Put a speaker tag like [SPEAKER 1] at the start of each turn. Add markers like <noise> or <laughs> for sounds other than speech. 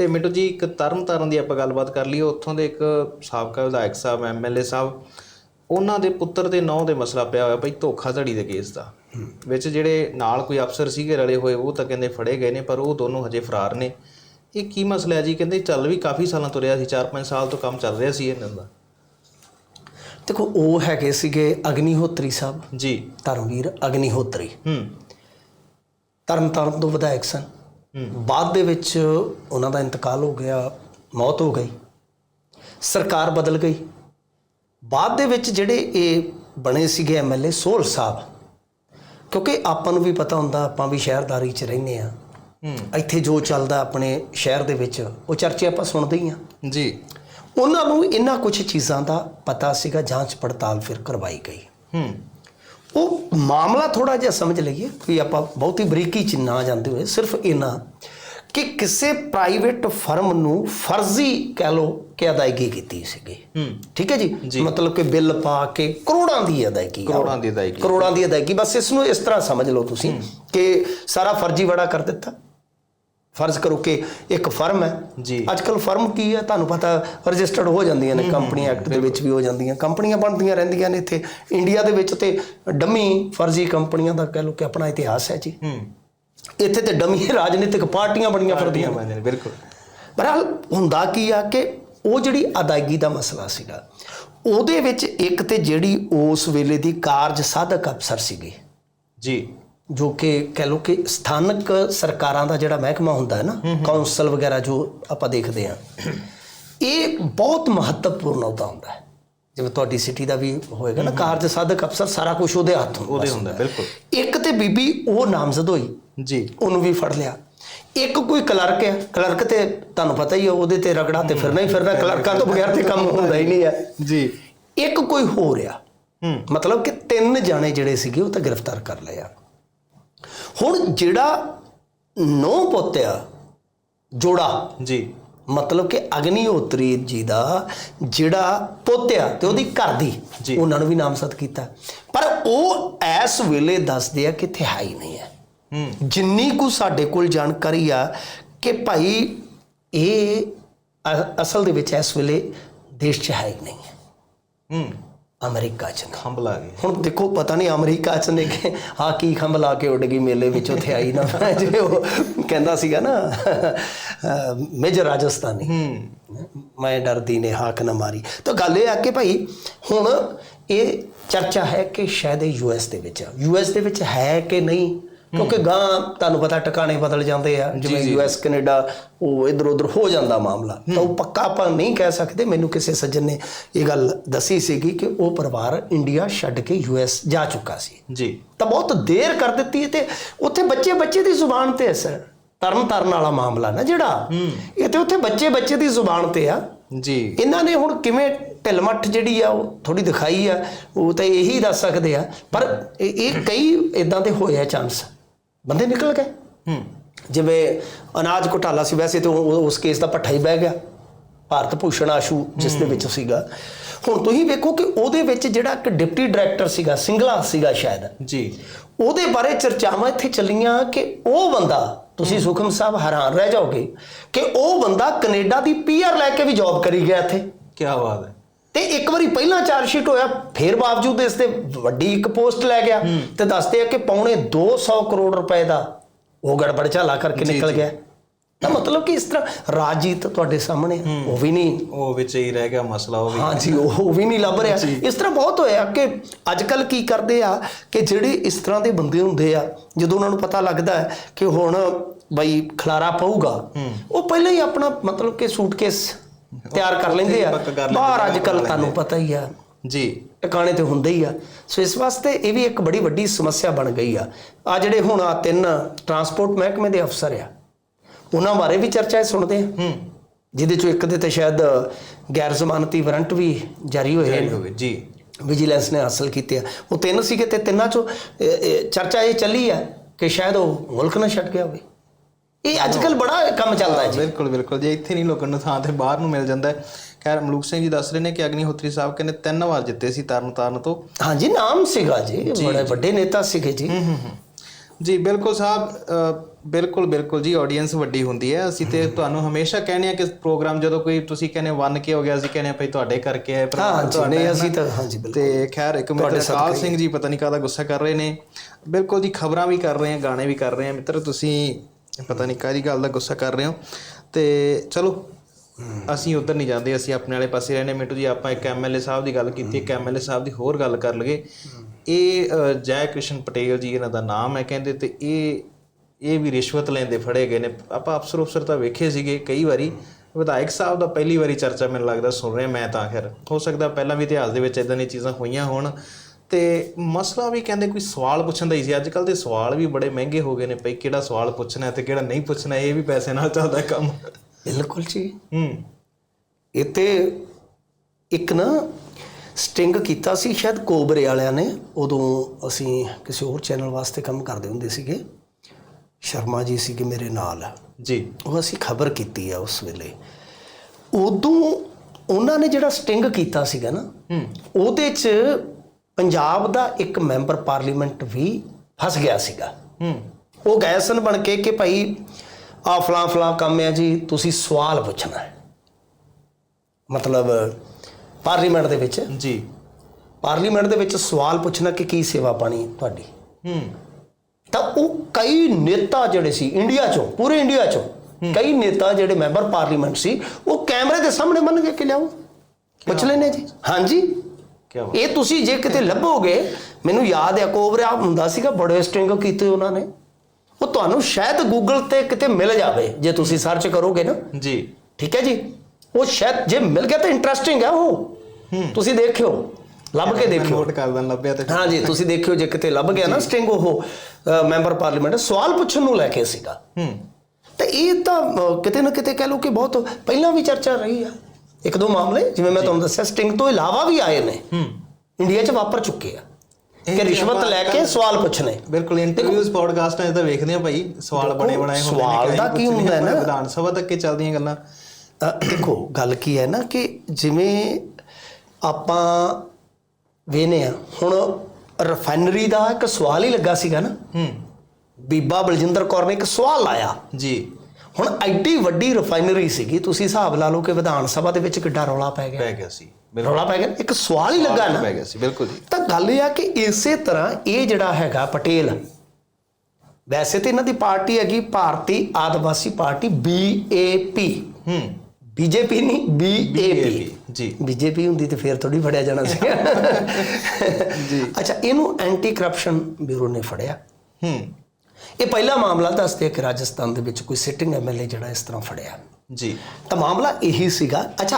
[SPEAKER 1] ਤੇ ਮਿੱਟੂ ਜੀ ਇੱਕ ਤਰਨ ਤਾਰਨ ਦੀ ਆਪਾਂ ਗੱਲਬਾਤ ਕਰ ਲਈਏ। ਉੱਥੋਂ ਦੇ ਇੱਕ ਸਾਬਕਾ ਵਿਧਾਇਕ ਸਾਹਿਬ ਐਮਐਲਏ ਸਾਹਿਬ ਉਹਨਾਂ ਦੇ ਪੁੱਤਰ ਦੇ ਨਾਂ ਦੇ ਮਸਲਾ ਪਿਆ ਹੋਇਆ ਬਈ ਧੋਖਾਧੜੀ ਦੇ ਕੇਸ ਦਾ। ਵਿੱਚ ਜਿਹੜੇ ਨਾਲ ਕੋਈ ਅਫਸਰ ਸੀਗੇ ਰਲੇ ਹੋਏ ਉਹ ਤਾਂ ਕਹਿੰਦੇ ਫੜੇ ਗਏ ਨੇ ਪਰ ਉਹ ਦੋਨੋਂ ਹਜੇ ਫਰਾਰ ਨੇ। ਇਹ ਕੀ ਮਸਲਾ ਹੈ ਜੀ? ਕਹਿੰਦੇ ਚੱਲ ਵੀ ਕਾਫੀ ਸਾਲਾਂ ਤੋਂ ਰਿਹਾ ਸੀ 4-5 ਸਾਲ ਤੋਂ ਕੰਮ ਚੱਲ ਰਿਹਾ ਸੀ ਇਹਨਾਂ ਦਾ।
[SPEAKER 2] ਦੇਖੋ ਉਹ ਹੈਗੇ ਸੀਗੇ ਅਗਨੀਹੋਤਰੀ ਸਾਹਿਬ।
[SPEAKER 1] ਜੀ।
[SPEAKER 2] ਧਰਮਵੀਰ ਅਗਨੀਹੋਤਰੀ।
[SPEAKER 1] ਹੂੰ।
[SPEAKER 2] ਤਰਨਤਾਰਨ ਤੋਂ ਵਿਧਾਇਕ ਸਨ। ਬਾਅਦ ਦੇ ਵਿੱਚ ਉਹਨਾਂ ਦਾ ਇੰਤਕਾਲ ਹੋ ਗਿਆ ਮੌਤ ਹੋ ਗਈ ਸਰਕਾਰ ਬਦਲ ਗਈ। ਬਾਅਦ ਦੇ ਵਿੱਚ ਜਿਹੜੇ ਇਹ ਬਣੇ ਸੀਗੇ ਐਮਐਲਏ ਸੋਹਲ ਸਾਹਿਬ ਕਿਉਂਕਿ ਆਪਾਂ ਨੂੰ ਵੀ ਪਤਾ ਹੁੰਦਾ ਆਪਾਂ ਵੀ ਸ਼ਹਿਰਦਾਰੀ 'ਚ ਰਹਿੰਦੇ ਆ
[SPEAKER 1] ਹੂੰ।
[SPEAKER 2] ਇੱਥੇ ਜੋ ਚੱਲਦਾ ਆਪਣੇ ਸ਼ਹਿਰ ਦੇ ਵਿੱਚ ਉਹ ਚਰਚੇ ਆਪਾਂ ਸੁਣਦੇ ਹੀ ਆ
[SPEAKER 1] ਜੀ।
[SPEAKER 2] ਉਹਨਾਂ ਨੂੰ ਇਹਨਾਂ ਕੁਝ ਚੀਜ਼ਾਂ ਦਾ ਪਤਾ ਸੀਗਾ ਜਾਂਚ ਪੜਤਾਲ ਫਿਰ ਕਰਵਾਈ ਗਈ।
[SPEAKER 1] ਹੂੰ।
[SPEAKER 2] ਉਹ ਮਾਮਲਾ ਥੋੜਾ ਜਿਹਾ ਸਮਝ ਲਈਏ ਵੀ ਆਪਾਂ ਬਹੁਤੀ ਬਰੀਕੀ ਚ ਨਾ ਜਾਂਦੇ ਹੋਏ ਸਿਰਫ ਇਹਨਾਂ ਕਿ ਕਿਸੇ ਪ੍ਰਾਈਵੇਟ ਫਰਮ ਨੂੰ ਫਰਜ਼ੀ ਕਹਿ ਲੋ ਕਿ ਅਦਾਇਗੀ ਕੀਤੀ ਸੀਗੀ। ਠੀਕ ਹੈ ਜੀ? ਮਤਲਬ ਕਿ ਬਿੱਲ ਪਾ ਕੇ ਕਰੋੜਾਂ ਦੀ ਅਦਾਇਗੀ।
[SPEAKER 1] ਕਰੋੜਾਂ ਦੀ ਅਦਾਇਗੀ।
[SPEAKER 2] ਕਰੋੜਾਂ ਦੀ ਅਦਾਇਗੀ। ਬਸ ਇਸ ਨੂੰ ਇਸ ਤਰ੍ਹਾਂ ਸਮਝ ਲਓ ਤੁਸੀਂ ਕਿ ਸਾਰਾ ਫਰਜ਼ੀ ਵੜਾ ਕਰ ਦਿੱਤਾ। ਫਰਜ਼ ਕਰੋ ਕਿ ਇੱਕ ਫਰਮ ਹੈ।
[SPEAKER 1] ਜੀ।
[SPEAKER 2] ਅੱਜ ਕੱਲ ਫਰਮ ਕੀ ਹੈ? ਤੁਹਾਨੂੰ ਪਤਾ ਰਜਿਸਟਰਡ ਹੋ ਜਾਂਦੀਆਂ ਨੇ ਕੰਪਨੀ ਐਕਟ ਦੇ ਵਿੱਚ ਵੀ ਹੋ ਜਾਂਦੀਆਂ। ਕੰਪਨੀਆਂ ਬਣਦੀਆਂ ਰਹਿੰਦੀਆਂ ਨੇ ਇੱਥੇ। ਇੰਡੀਆ ਦੇ ਵਿੱਚ ਤੇ ਡਮੀ ਫਰਜ਼ੀ ਕੰਪਨੀਆਂ ਦਾ ਕਹਿ ਲਓ ਕਿ ਆਪਣਾ ਇਤਿਹਾਸ ਹੈ ਜੀ।
[SPEAKER 1] ਹੂੰ।
[SPEAKER 2] ਇੱਥੇ ਤੇ ਡਮੀ ਰਾਜਨੀਤਿਕ ਪਾਰਟੀਆਂ ਬਣੀਆਂ ਫਿਰਦੀਆਂ
[SPEAKER 1] ਨੇ ਬਿਲਕੁਲ।
[SPEAKER 2] ਬਹਰਹਾਲ ਹੁੰਦਾ ਕੀ ਆ ਕਿ ਉਹ ਜਿਹੜੀ ਅਦਾਇਗੀ ਦਾ ਮਸਲਾ ਸੀਗਾ ਉਹਦੇ ਵਿੱਚ ਇੱਕ ਤੇ ਜਿਹੜੀ ਉਸ ਵੇਲੇ ਦੀ ਕਾਰਜ ਸਾਧਕ ਅਫਸਰ ਸੀਗੇ।
[SPEAKER 1] ਜੀ।
[SPEAKER 2] ਜੋ ਕਿ ਕਹਿ ਲਓ ਕਿ ਸਥਾਨਕ ਸਰਕਾਰਾਂ ਦਾ ਜਿਹੜਾ ਮਹਿਕਮਾ ਹੁੰਦਾ ਹੈ ਨਾ ਕਾਉਂਸਲ ਵਗੈਰਾ ਜੋ ਆਪਾਂ ਦੇਖਦੇ ਆ ਇਹ ਬਹੁਤ ਮਹੱਤਵਪੂਰਨ ਅਹੁਦਾ ਹੁੰਦਾ ਹੈ। ਜਿਵੇਂ ਤੁਹਾਡੀ ਸਿਟੀ ਦਾ ਵੀ ਹੋਏਗਾ ਨਾ ਕਾਰਜ ਸਾਧਕ ਅਫਸਰ ਸਾਰਾ ਕੁਝ ਉਹਦੇ ਹੱਥ ਹੁੰਦਾ
[SPEAKER 1] ਉਹਦੇ ਹੁੰਦਾ ਬਿਲਕੁਲ।
[SPEAKER 2] ਇੱਕ ਤੇ ਬੀਬੀ ਉਹ ਨਾਮਜ਼ਦ ਹੋਈ
[SPEAKER 1] ਜੀ।
[SPEAKER 2] ਉਹਨੂੰ ਵੀ ਫੜ ਲਿਆ। ਇੱਕ ਕੋਈ ਕਲਰਕ ਹੈ ਕਲਰਕ ਤੇ ਤੁਹਾਨੂੰ ਪਤਾ ਹੀ ਹੈ ਉਹਦੇ ਤੇ ਰਗੜਾ ਤੇ ਫਿਰਨਾ ਹੀ ਫਿਰਨਾ ਕਲਰਕਾਂ ਤੋਂ ਬਗੈਰ ਤੇ ਕੰਮ ਹੁੰਦਾ ਹੀ ਨਹੀਂ ਹੈ।
[SPEAKER 1] ਜੀ।
[SPEAKER 2] ਇੱਕ ਕੋਈ ਹੋ ਰਿਹਾ
[SPEAKER 1] ਹੂੰ।
[SPEAKER 2] ਮਤਲਬ ਕਿ ਤਿੰਨ ਜਾਣੇ ਜਿਹੜੇ ਸੀਗੇ ਉਹ ਤਾਂ ਗ੍ਰਿਫਤਾਰ ਕਰ ਲਏ ਆ। ਹੁਣ ਜਿਹੜਾ ਨੌ ਪੁੱਤਿਆ ਜੋੜਾ
[SPEAKER 1] ਜੀ।
[SPEAKER 2] ਮਤਲਬ ਕਿ ਅਗਨੀਹੋਤਰੀ ਜੀ ਦਾ ਜਿਹੜਾ ਪੋਤਿਆ ਤੇ ਉਹਦੀ ਘਰ ਦੀ। ਉਹਨਾਂ ਨੂੰ ਵੀ ਨਾਮਜ਼ਦ ਕੀਤਾ। ਪਰ ਉਹ ਇਸ ਵੇਲੇ ਦੱਸਦੇ ਆ ਕਿ ਇੱਥੇ ਹੈ ਹੀ ਨਹੀਂ ਹੈ। ਜਿੰਨੀ ਕੁ ਸਾਡੇ ਕੋਲ ਜਾਣਕਾਰੀ ਆ ਕਿ ਭਾਈ ਇਹ ਅਸਲ ਦੇ ਵਿੱਚ ਇਸ ਵੇਲੇ ਦੇਸ਼ 'ਚ ਹੈ ਹੀ ਨਹੀਂ ਹੂੰ। ਅਮਰੀਕਾ 'ਚ
[SPEAKER 1] ਖੰਭ ਲਾ ਗਏ।
[SPEAKER 2] ਹੁਣ ਦੇਖੋ ਪਤਾ ਨਹੀਂ ਅਮਰੀਕਾ 'ਚ ਨੇ ਕਿ ਆ ਕੀ ਖੰਭ ਲਾ ਕੇ ਉੱਡ ਗਈ ਮੇਲੇ ਵਿੱਚ ਉੱਥੇ ਆਈ ਨਾ। <laughs> ਜਿਵੇਂ ਉਹ ਕਹਿੰਦਾ ਸੀਗਾ ਨਾ ਮੇਜਰ ਰਾਜਸਥਾਨੀ। ਮੈਂ ਡਰਦੀ ਨੇ ਹਾਕ ਨਾ ਮਾਰੀ। ਤਾਂ ਗੱਲ ਇਹ ਆ ਕਿ ਭਾਈ ਹੁਣ ਇਹ ਚਰਚਾ ਹੈ ਕਿ ਸ਼ਾਇਦ ਇਹ ਯੂਐਸ ਦੇ ਵਿੱਚ ਆ। ਯੂਐਸ ਦੇ ਵਿੱਚ ਹੈ ਕਿ ਨਹੀਂ? ਕਿਉਂਕਿ ਗਾਂ ਤੁਹਾਨੂੰ ਪਤਾ ਟਿਕਾਣੇ ਬਦਲ ਜਾਂਦੇ ਆ ਜਿਵੇਂ ਯੂਐਸ ਕੈਨੇਡਾ ਉਹ ਇਧਰ ਉਧਰ ਹੋ ਜਾਂਦਾ ਮਾਮਲਾ। ਤਾਂ ਉਹ ਪੱਕਾ ਆਪਾਂ ਨਹੀਂ ਕਹਿ ਸਕਦੇ ਮੈਨੂੰ ਕਿਸੇ ਸੱਜਣ ਨੇ ਇਹ ਗੱਲ ਦੱਸੀ ਸੀਗੀ ਕਿ ਉਹ ਪਰਿਵਾਰ ਇੰਡੀਆ ਛੱਡ ਕੇ ਯੂਐਸ ਜਾ ਚੁੱਕਾ ਸੀ।
[SPEAKER 1] ਜੀ।
[SPEAKER 2] ਤਾਂ ਬਹੁਤ ਦੇਰ ਕਰ ਦਿੱਤੀ ਤੇ ਉੱਥੇ ਬੱਚੇ ਬੱਚੇ ਦੀ ਜ਼ੁਬਾਨ ਤੇ ਅਸਰ ਤਰਨ ਤਰਨ ਵਾਲਾ ਮਾਮਲਾ ਨਾ ਜਿਹੜਾ। ਇਹ ਤੇ ਉੱਥੇ ਬੱਚੇ ਬੱਚੇ ਦੀ ਜ਼ੁਬਾਨ ਤੇ ਆ।
[SPEAKER 1] ਜੀ।
[SPEAKER 2] ਇਹਨਾਂ ਨੇ ਹੁਣ ਕਿਵੇਂ ਢਿਲਮੱਠ ਜਿਹੜੀ ਆ ਉਹ ਥੋੜੀ ਦਿਖਾਈ ਆ ਉਹ ਤਾਂ ਇਹੀ ਦੱਸ ਸਕਦੇ ਆ। ਪਰ ਇਹ ਇਹ ਕਈ ਇਦਾਂ ਦੇ ਹੋਏ ਆ ਚਾਂਸ। ਬੰਦੇ ਨਿਕਲ ਗਏ।
[SPEAKER 1] ਹੂੰ।
[SPEAKER 2] ਜਿਵੇਂ ਅਨਾਜ ਘੁਟਾਲਾ ਸੀ ਵੈਸੇ ਤਾਂ ਉਸ ਕੇਸ ਦਾ ਪੱਠਾ ਹੀ ਬਹਿ ਗਿਆ। ਭਾਰਤ ਭੂਸ਼ਣ ਆਸ਼ੂ ਜਿਸ ਦੇ ਵਿੱਚ ਸੀਗਾ। ਹੁਣ ਤੁਸੀਂ ਵੇਖੋ ਕਿ ਉਹਦੇ ਵਿੱਚ ਜਿਹੜਾ ਇੱਕ ਡਿਪਟੀ ਡਾਇਰੈਕਟਰ ਸੀਗਾ ਸਿੰਗਲਾ ਸੀਗਾ ਸ਼ਾਇਦ।
[SPEAKER 1] ਜੀ।
[SPEAKER 2] ਉਹਦੇ ਬਾਰੇ ਚਰਚਾਵਾਂ ਇੱਥੇ ਚੱਲੀਆਂ ਕਿ ਉਹ ਬੰਦਾ ਤੁਸੀਂ ਸੁਖਮ ਸਾਹਿਬ ਹੈਰਾਨ ਰਹਿ ਜਾਓਗੇ ਕਿ ਉਹ ਬੰਦਾ ਕੈਨੇਡਾ ਦੀ ਪੀਆਰ ਲੈ ਕੇ ਵੀ ਜੌਬ ਕਰੀ ਗਿਆ ਇੱਥੇ।
[SPEAKER 1] ਕੀ ਬਾਤ ਹੈ।
[SPEAKER 2] ਤੇ ਇੱਕ ਵਾਰੀ ਪਹਿਲਾਂ ਚਾਰਜ ਸ਼ੀਟ ਹੋਇਆ ਫਿਰ ਬਾਵਜੂਦ ਇਸ ਤੇ ਵੱਡੀ ਇੱਕ ਪੋਸਟ ਲੈ ਗਿਆ ਤੇ ਦੱਸਦੇ ਆ ਕਿ ਪੌਣੇ 200 ਕਰੋੜ ਰੁਪਏ ਦਾ ਉਹ ਗੜਬੜ ਝਾਲਾ ਕਰਕੇ ਨਿਕਲ ਗਿਆ। ਤਾਂ ਮਤਲਬ ਕਿ ਇਸ ਤਰ੍ਹਾਂ ਰਾਜੀਤ ਤੁਹਾਡੇ ਸਾਹਮਣੇ ਉਹ ਵੀ ਨਹੀਂ
[SPEAKER 1] ਉਹ ਵਿੱਚ ਹੀ ਰਹਿ ਗਿਆ ਮਸਲਾ ਉਹ ਵੀ
[SPEAKER 2] ਹਾਂਜੀ ਉਹ ਵੀ ਨਹੀਂ ਲੱਭ ਰਿਹਾ। ਇਸ ਤਰ੍ਹਾਂ ਬਹੁਤ ਹੋਇਆ ਕਿ ਅੱਜ ਕੱਲ ਕੀ ਕਰਦੇ ਆ ਕਿ ਜਿਹੜੇ ਇਸ ਤਰ੍ਹਾਂ ਦੇ ਬੰਦੇ ਹੁੰਦੇ ਆ ਜਦੋਂ ਉਹਨਾਂ ਨੂੰ ਪਤਾ ਲੱਗਦਾ ਹੈ ਕਿ ਹੁਣ ਬਈ ਖਲਾਰਾ ਪਊਗਾ ਉਹ ਪਹਿਲਾਂ ਹੀ ਆਪਣਾ ਮਤਲਬ ਕਿ ਸੂਟਕੇਸ ਤਿਆਰ ਕਰ ਲੈਂਦੇ ਆ। ਬਾਹਰ ਅੱਜ ਕੱਲ ਤੁਹਾਨੂੰ ਪਤਾ ਹੀ ਆ।
[SPEAKER 1] ਜੀ।
[SPEAKER 2] ਟਿਕਾਣੇ ਤੇ ਹੁੰਦੇ ਹੀ ਆ। ਸੋ ਇਸ ਵਾਸਤੇ ਇਹ ਵੀ ਇੱਕ ਬੜੀ ਵੱਡੀ ਸਮੱਸਿਆ ਬਣ ਗਈ ਆ। ਆ ਜਿਹੜੇ ਹੁਣ ਆ ਤਿੰਨ ਟਰਾਂਸਪੋਰਟ ਮਹਿਕਮੇ ਦੇ ਅਫਸਰ ਆ ਉਹਨਾਂ ਬਾਰੇ ਵੀ ਚਰਚਾ ਸੁਣਦੇ ਆ।
[SPEAKER 1] ਹੂੰ।
[SPEAKER 2] ਜਿਹਦੇ ਚੋਂ ਇੱਕ ਦੇ ਤੇ ਸ਼ਾਇਦ ਗੈਰ ਜ਼ਮਾਨਤੀ ਵਾਰੰਟ ਵੀ ਜਾਰੀ ਹੋਏ ਨੇ।
[SPEAKER 1] ਜੀ।
[SPEAKER 2] ਵਿਜੀਲੈਂਸ ਨੇ ਹਾਸਲ ਕੀਤੇ ਆ। ਉਹ ਤਿੰਨ ਸੀਗੇ ਤੇ ਤਿੰਨਾਂ ਚੋਂ ਚਰਚਾ ਇਹ ਚੱਲੀ ਆ ਕਿ ਸ਼ਾਇਦ ਉਹ ਮੁਲਕ ਨਾ ਛੱਡ ਗਿਆ ਹੋਵੇ। ਇਹ ਅੱਜ ਕੱਲ ਬੜਾ ਕੰਮ ਚੱਲਦਾ ਹੈ ਜੀ।
[SPEAKER 1] ਬਿਲਕੁਲ ਬਿਲਕੁਲ ਜੇ। ਇੱਥੇ ਨਹੀਂ ਲੋਕਾਂ ਨੂੰ ਥਾਂ ਤੇ ਬਾਹਰ ਨੂੰ ਮਿਲ ਜਾਂਦਾ। ਹੈ ਖੈਰ ਮਲੂਕ ਸਿੰਘ ਜੀ ਦੱਸ ਰਹੇ ਨੇ ਕਿ ਅਗਨੀਹੋਤਰੀ ਸਾਹਿਬ ਕਹਿੰਦੇ ਤਿੰਨ ਵਾਰ ਜਿੱਤੇ ਸੀ ਤਰਨ ਤਾਰਨ ਤੋਂ।
[SPEAKER 2] ਹਾਂਜੀ ਨਾਮ ਸੀਗਾ ਜੀ। ਬੜੇ ਵੱਡੇ ਨੇਤਾ ਸੀਗੇ ਜੀ।
[SPEAKER 1] ਜੀ ਬਿਲਕੁਲ ਸਾਹਿਬ ਬਿਲਕੁਲ ਬਿਲਕੁਲ ਜੀ ਆਡੀਅנס ਵੱਡੀ ਹੁੰਦੀ ਹੈ। ਅਸੀਂ ਤੇ ਤੁਹਾਨੂੰ ਹਮੇਸ਼ਾ ਕਹਿੰਦੇ ਆ ਕਿ ਪ੍ਰੋਗਰਾਮ ਜਦੋਂ ਕੋਈ ਤੁਸੀਂ ਕਹਿੰਦੇ ਵਨ ਕੇ ਹੋ ਗਿਆ ਅਸੀਂ ਕਹਿੰਦੇ ਭਈ ਤੁਹਾਡੇ ਕਰਕੇ ਹੈ
[SPEAKER 2] ਹਾਂਜੀ
[SPEAKER 1] ਤੁਹਾਡਾ
[SPEAKER 2] ਅਸੀਂ। ਤਾਂ ਹਾਂਜੀ ਬਿਲਕੁਲ।
[SPEAKER 1] ਤੇ ਖੈਰ ਇੱਕ
[SPEAKER 2] ਤੁਹਾਡੇ
[SPEAKER 1] ਅਕਾਲ ਸਿੰਘ ਜੀ ਪਤਾ ਨਹੀਂ ਕਾਹਦਾ ਗੁੱਸਾ ਕਰ ਰਹੇ ਨੇ। ਬਿਲਕੁਲ ਜੀ ਖਬਰਾਂ ਵੀ ਕਰ ਰਹੇ ਆ ਗਾਣੇ ਵੀ ਕਰ ਰਹੇ ਆ ਮਿੱਤਰ ਤੁਸੀਂ ਪਤਾ ਨਹੀਂ ਕਾਹਦੀ ਗੱਲ ਦਾ ਗੁੱਸਾ ਕਰ ਰਹੇ ਹੋ। ਤੇ ਚਲੋ, ਅਸੀਂ ਉਧਰ ਨਹੀਂ ਜਾਂਦੇ, ਅਸੀਂ ਆਪਣੇ ਵਾਲੇ ਪਾਸੇ ਰਹਿੰਦੇ। ਮਿੰਟੂ ਜੀ, ਆਪਾਂ ਇੱਕ ਐਮਐਲਏ ਸਾਹਿਬ ਦੀ ਗੱਲ ਕੀਤੀ, ਇੱਕ ਐਮਐਲਏ ਸਾਹਿਬ ਦੀ ਹੋਰ ਗੱਲ ਕਰ ਲਈਏ। ਇਹ ਜੈ ਕ੍ਰਿਸ਼ਨ ਪਟੇਲ ਜੀ ਇਹਨਾਂ ਦਾ ਨਾਮ ਹੈ ਕਹਿੰਦੇ ਤੇ ਇਹ ਇਹ ਵੀ ਰਿਸ਼ਵਤ ਲੈਂਦੇ ਫੜੇ ਗਏ ਨੇ। ਆਪਾਂ ਅਫਸਰ ਅਫਸਰ ਤਾਂ ਵੇਖੇ ਸੀਗੇ ਕਈ ਵਾਰੀ। ਵਿਧਾਇਕ ਸਾਹਿਬ ਦਾ ਪਹਿਲੀ ਵਾਰੀ ਚਰਚਾ ਮੈਨੂੰ ਲੱਗਦਾ ਸੁਣ ਰਿਹਾ ਮੈਂ ਤਾਂ, ਖੈਰ। ਹੋ ਸਕਦਾ ਪਹਿਲਾਂ ਵੀ ਇਤਿਹਾਸ ਦੇ ਵਿੱਚ ਇਦਾਂ ਦੀਆਂ ਚੀਜ਼ਾਂ ਹੋਈਆਂ ਹੋਣ। ਤੇ ਮਸਲਾ ਵੀ ਕਹਿੰਦੇ ਕੋਈ ਸਵਾਲ ਪੁੱਛਣ ਦਾ ਹੀ ਸੀ। ਅੱਜ ਕੱਲ ਦੇ ਸਵਾਲ ਵੀ ਬੜੇ ਮਹਿੰਗੇ ਹੋ ਗਏ ਨੇ ਭਈ ਕਿਹੜਾ ਸਵਾਲ ਪੁੱਛਣਾ ਤੇ ਕਿਹੜਾ ਨਹੀਂ ਪੁੱਛਣਾ ਇਹ ਵੀ ਪੈਸੇ ਨਾਲ ਚੱਲਦਾ ਕੰਮ।
[SPEAKER 2] ਬਿਲਕੁਲ ਜੀ।
[SPEAKER 1] ਹੂੰ।
[SPEAKER 2] ਇਹ ਤੇ ਇੱਕ ਨਾ ਸਟਿੰਗ ਕੀਤਾ ਸੀ ਸ਼ਾਇਦ ਕੋਬਰੇ ਵਾਲਿਆਂ ਨੇ। ਉਦੋਂ ਅਸੀਂ ਕਿਸੇ ਹੋਰ ਚੈਨਲ ਵਾਸਤੇ ਕੰਮ ਕਰਦੇ ਹੁੰਦੇ ਸੀਗੇ। ਸ਼ਰਮਾ ਜੀ ਸੀਗੇ ਮੇਰੇ ਨਾਲ।
[SPEAKER 1] ਜੀ।
[SPEAKER 2] ਉਹ ਅਸੀਂ ਖਬਰ ਕੀਤੀ ਆ ਉਸ ਵੇਲੇ। ਉਦੋਂ ਉਹਨਾਂ ਨੇ ਜਿਹੜਾ ਸਟਿੰਗ ਕੀਤਾ ਸੀਗਾ ਨਾ
[SPEAKER 1] ਹੂੰ।
[SPEAKER 2] ਉਹਦੇ 'ਚ ਪੰਜਾਬ ਦਾ ਇੱਕ ਮੈਂਬਰ ਪਾਰਲੀਮੈਂਟ ਵੀ ਫਸ ਗਿਆ ਸੀਗਾ।
[SPEAKER 1] ਹੂੰ।
[SPEAKER 2] ਉਹ ਗਏ ਸਨ ਬਣ ਕੇ ਕਿ ਭਾਈ ਆ ਫਲਾਂ ਫਲਾਂ ਕੰਮ ਹੈ ਜੀ ਤੁਸੀਂ ਸਵਾਲ ਪੁੱਛਣਾ ਹੈ। ਮਤਲਬ ਪਾਰਲੀਮੈਂਟ ਦੇ ਵਿੱਚ
[SPEAKER 1] ਜੀ।
[SPEAKER 2] ਪਾਰਲੀਮੈਂਟ ਦੇ ਵਿੱਚ ਸਵਾਲ ਪੁੱਛਣਾ ਕਿ ਕੀ ਸੇਵਾ ਪਾਣੀ ਤੁਹਾਡੀ?
[SPEAKER 1] ਹੂੰ।
[SPEAKER 2] ਤਾਂ ਉਹ ਕਈ ਨੇਤਾ ਜਿਹੜੇ ਸੀ ਇੰਡੀਆ ਚੋਂ ਪੂਰੇ ਇੰਡੀਆ ਚੋਂ ਕਈ ਨੇਤਾ ਜਿਹੜੇ ਮੈਂਬਰ ਪਾਰਲੀਮੈਂਟ ਸੀ ਉਹ ਕੈਮਰੇ ਦੇ ਸਾਹਮਣੇ ਮੰਨ ਕੇ ਕਿ ਲਿਆਓ। ਪੁੱਛ ਲੈਨੇ ਜੀ। ਹਾਂਜੀ। ਇਹ ਤੁਸੀਂ ਜੇ ਕਿਤੇ ਲੱਭੋਗੇ ਮੈਨੂੰ ਯਾਦ ਹੈ ਕੋਬਰਾ ਹੁੰਦਾ ਸੀਗਾ ਬੜੇ ਸਟਿੰਗ ਕੀਤੇ ਉਹਨਾਂ ਨੇ। ਉਹ ਤੁਹਾਨੂੰ ਸ਼ਾਇਦ ਗੂਗਲ ਤੇ ਕਿਤੇ ਮਿਲ ਜਾਵੇ ਜੇ ਤੁਸੀਂ ਸਰਚ ਕਰੋਗੇ ਨਾ।
[SPEAKER 1] ਜੀ।
[SPEAKER 2] ਠੀਕ ਹੈ ਜੀ? ਉਹ ਸ਼ਾਇਦ ਜੇ ਮਿਲ ਗਿਆ ਤਾਂ ਇੰਟਰਸਟਿੰਗ ਹੈ ਉਹ। ਤੁਸੀਂ ਦੇਖਿਓ ਲੱਭ ਕੇ ਦੇਖਿਓ।
[SPEAKER 1] ਨੋਟ ਕਰ ਦੇਣ ਲੱਭਿਆ ਤੇ
[SPEAKER 2] ਹਾਂ ਜੀ ਤੁਸੀਂ ਦੇਖਿਓ ਜੇ ਕਿਤੇ ਲੱਭ ਗਿਆ ਨਾ ਸਟਿੰਗ ਉਹ ਮੈਂਬਰ ਪਾਰਲੀਮੈਂਟ ਸਵਾਲ ਪੁੱਛਣ ਨੂੰ ਲੈ ਕੇ ਸੀਗਾ।
[SPEAKER 1] ਹੂੰ।
[SPEAKER 2] ਤੇ ਇਹ ਤਾਂ ਕਿਤੇ ਨਾ ਕਿਤੇ ਕਹਿ ਲਓ ਕਿ ਬਹੁਤ ਪਹਿਲਾਂ ਵੀ ਚਰਚਾ ਰਹੀ ਆ। ਇੱਕ ਦੋ ਮਾਮਲੇ ਜਿਵੇਂ ਮੈਂ ਤੁਹਾਨੂੰ ਦੱਸਿਆ ਸਟਿੰਗ ਤੋਂ ਇਲਾਵਾ ਵੀ ਆਏ ਨੇ।
[SPEAKER 1] ਹੂੰ।
[SPEAKER 2] ਇੰਡੀਆ 'ਚ ਵਾਪਰ ਚੁੱਕੇ ਆ।
[SPEAKER 1] ਇਹ
[SPEAKER 2] ਕਿ ਰਿਸ਼ਵਤ ਲੈ ਕੇ ਸਵਾਲ ਪੁੱਛਣੇ
[SPEAKER 1] ਬਿਲਕੁਲ ਇੰਟਰਵਿਊਜ਼ ਪੋਡਕਾਸਟਾਂ 'ਚ ਤਾਂ ਵੇਖਦੇ ਆ ਭਾਈ ਸਵਾਲ ਬਣੇ ਬਣਾਏ ਹੁੰਦੇ ਨੇ
[SPEAKER 2] ਸਵਾਲ ਦਾ ਕੀ ਹੁੰਦਾ ਹੈ ਨਾ?
[SPEAKER 1] ਵਿਧਾਨ ਸਭਾ ਤੱਕ ਕੇ ਚੱਲਦੀਆਂ ਗੱਲਾਂ।
[SPEAKER 2] ਦੇਖੋ ਗੱਲ ਕੀ ਹੈ ਨਾ ਕਿ ਜਿਵੇਂ ਆਪਾਂ ਵੇਨੇ ਆ ਹੁਣ ਰਿਫਾਈਨਰੀ ਦਾ ਇੱਕ ਸਵਾਲ ਹੀ ਲੱਗਾ ਸੀਗਾ ਨਾ।
[SPEAKER 1] ਹੂੰ।
[SPEAKER 2] ਬੀਬਾ ਬਲਜਿੰਦਰ ਕੌਰ ਨੇ ਇੱਕ ਸਵਾਲ ਲਾਇਆ।
[SPEAKER 1] ਜੀ।
[SPEAKER 2] ਹੁਣ ਐਡੀ ਵੱਡੀ ਰਿਫਾਈਨਰੀ ਸੀਗੀ ਤੁਸੀਂ ਹਿਸਾਬ ਲਾ ਲਓ ਕਿ ਵਿਧਾਨ ਸਭਾ ਦੇ ਵਿੱਚ ਕਿੱਡਾ ਰੌਲਾ ਪੈ ਗਿਆ।
[SPEAKER 1] ਪੈ ਗਿਆ ਸੀ
[SPEAKER 2] ਰੌਲਾ ਪੈ ਗਿਆ ਇੱਕ ਸਵਾਲ ਹੀ ਲੱਗਾ ਨਾ।
[SPEAKER 1] ਪੈ ਗਿਆ ਸੀ ਬਿਲਕੁਲ ਜੀ।
[SPEAKER 2] ਤਾਂ ਗੱਲ ਇਹ ਆ ਕਿ ਇਸੇ ਤਰ੍ਹਾਂ ਇਹ ਜਿਹੜਾ ਹੈਗਾ ਪਟੇਲ ਵੈਸੇ ਤੇ ਇਹਨਾਂ ਦੀ ਪਾਰਟੀ ਹੈਗੀ ਭਾਰਤੀ ਆਦਿਵਾਸੀ ਪਾਰਟੀ BAP
[SPEAKER 1] ਹੂੰ।
[SPEAKER 2] ਬੀਜੇਪੀ ਨਹੀਂ BAP
[SPEAKER 1] ਜੀ।
[SPEAKER 2] ਬੀਜੇਪੀ ਹੁੰਦੀ ਤੇ ਫੇਰ ਥੋੜੀ ਫੜਿਆ ਜਾਣਾ ਸੀ। <laughs>
[SPEAKER 1] ਜੀ।
[SPEAKER 2] ਅੱਛਾ ਇਹਨੂੰ ਐਂਟੀ ਕਰਪਸ਼ਨ ਬਿਊਰੋ ਨੇ ਫੜਿਆ।
[SPEAKER 1] ਹੂੰ।
[SPEAKER 2] ਇਹ ਪਹਿਲਾ ਮਾਮਲਾ ਦੱਸਦੇ ਕਿ ਰਾਜਸਥਾਨ ਦੇ ਵਿੱਚ ਕੋਈ ਸਿਟਿੰਗ ਐਮਐਲਏ ਜਿਹੜਾ ਇਸ ਤਰ੍ਹਾਂ ਫੜਿਆ।
[SPEAKER 1] ਜੀ।
[SPEAKER 2] ਤਾਂ ਮਾਮਲਾ ਇਹੀ ਸੀਗਾ। ਅੱਛਾ